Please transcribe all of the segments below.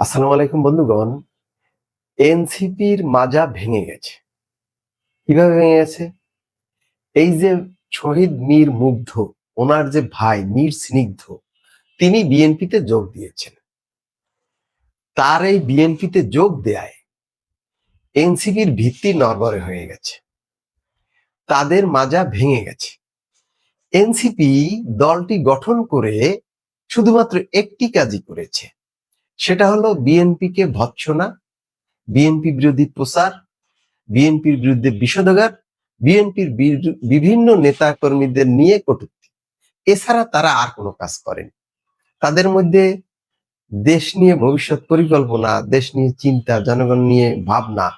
আসসালামু আলাইকুম বন্ধুগণ। এনসিপির মাজা ভেঙে গেছে। কীভাবে ভেঙে গেছে? এই যে শহীদ মীর মুগ্ধ, ওনার যে ভাই মীর স্নিগ্ধ, তিনি বিএনপিতে যোগ দিয়েছেন। তার এই বিএনপিতে যোগ দেয় এনসিপির ভিত্তি নরবরে হয়ে গেছে। তাদের মাজা ভেঙে গেছে। এনসিপি দলটি গঠন করে শুধুমাত্র একটি কাজই করেছে। সেটা হলো বিএনপিকে ভৎসনা, বিএনপি বিরোধী প্রচার, বিএনপির বিরুদ্ধে বিষোদগার, বিএনপির বিভিন্ন নেতা কর্মীদের নিয়ে কটূক্তি। এছাড়া তারা আর কোনো কাজ করেনি। তাদের মধ্যে দেশ নিয়ে ভবিষ্যৎ পরিকল্পনা, দেশ নিয়ে চিন্তা, জনগণ নিয়ে ভাবনা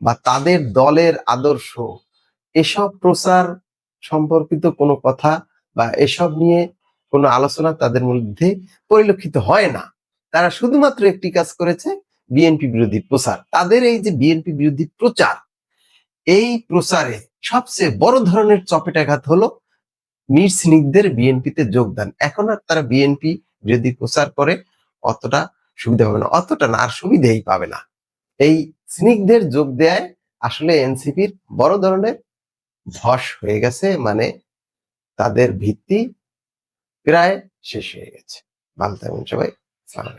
বা তাদের দলের আদর্শ, এসব প্রচার সম্পর্কিত কোনো কথা বা এসব নিয়ে কোনো আলোচনা তাদের মধ্যে পরিলক্ষিত হয় না। তারা শুধুমাত্র একটি কাজ করেছে বিএনপি বিরোধী প্রচার। তাদের এই যে বিএনপি বিরোধী প্রচার, এই প্রচারে সবচেয়ে বড় ধরনের চপেটাঘাত হলো মীর স্নিগ্ধের বিএনপিতে যোগদান। এখন আর তারা বিএনপি বিরোধী প্রচার করে অতটা সুবিধা পাবে না, অতটা না, আর সুবিধেই পাবে না। এই স্নিগ্ধের যোগ দেয় আসলে এনসিপির বড় ধরনের ধস হয়ে গেছে মানে তাদের ভিত্তি প্রায় শেষ হয়ে গেছে। ভালো থাকুন সবাই। সালাম